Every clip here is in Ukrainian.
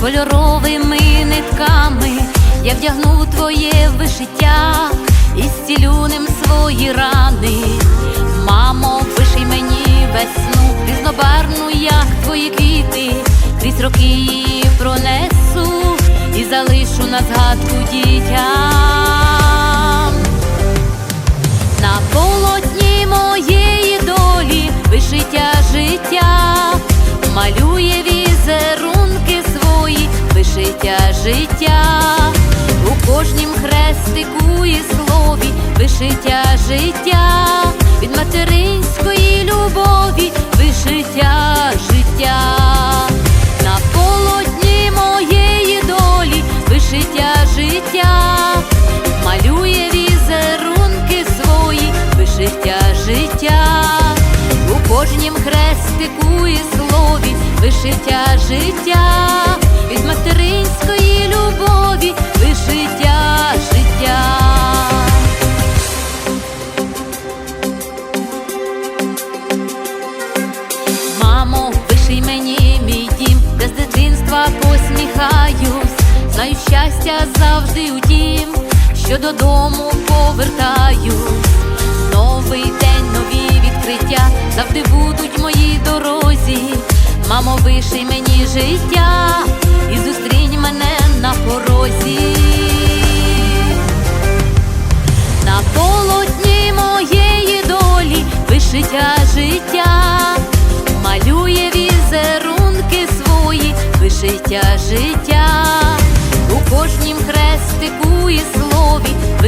кольоровими нитками я вдягну твоє вишиття і зцілю ним свої рани. Мамо, виший мені весну, різнобарну, як твої квіти, крізь роки її пронесу і залишу на згадку дітям. На полотні моєї долі вишиття життя, візерунки вишиття життя, у кожнім хрестику і слові, вишиття життя, від материнської любові, вишиття життя, на полотні моєї долі, вишиття життя, малює візерунки свої, вишиття життя, у кожнім хрестику і слові, вишиття життя, від материнської любові, вишиття життя. Мамо, виший мені мій дім, де з дитинства посміхаюсь, знаю щастя завжди у тім, що додому повертаюсь. Новий день, нові відкриття завжди будуть в моїй дорозі. Мамо, виший мені життя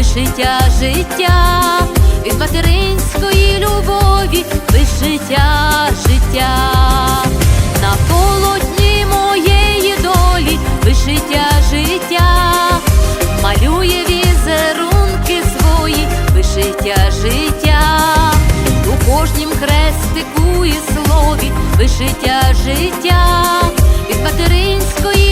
вишиття життя, від материнської любові, вишиття життя, на полотні моєї долі, вишиття життя, малює візерунки свої, вишиття життя, у кожнім хрестику і слові, вишиття життя, від материнської.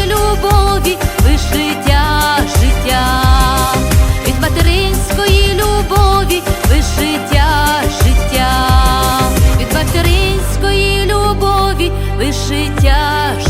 лиш життя.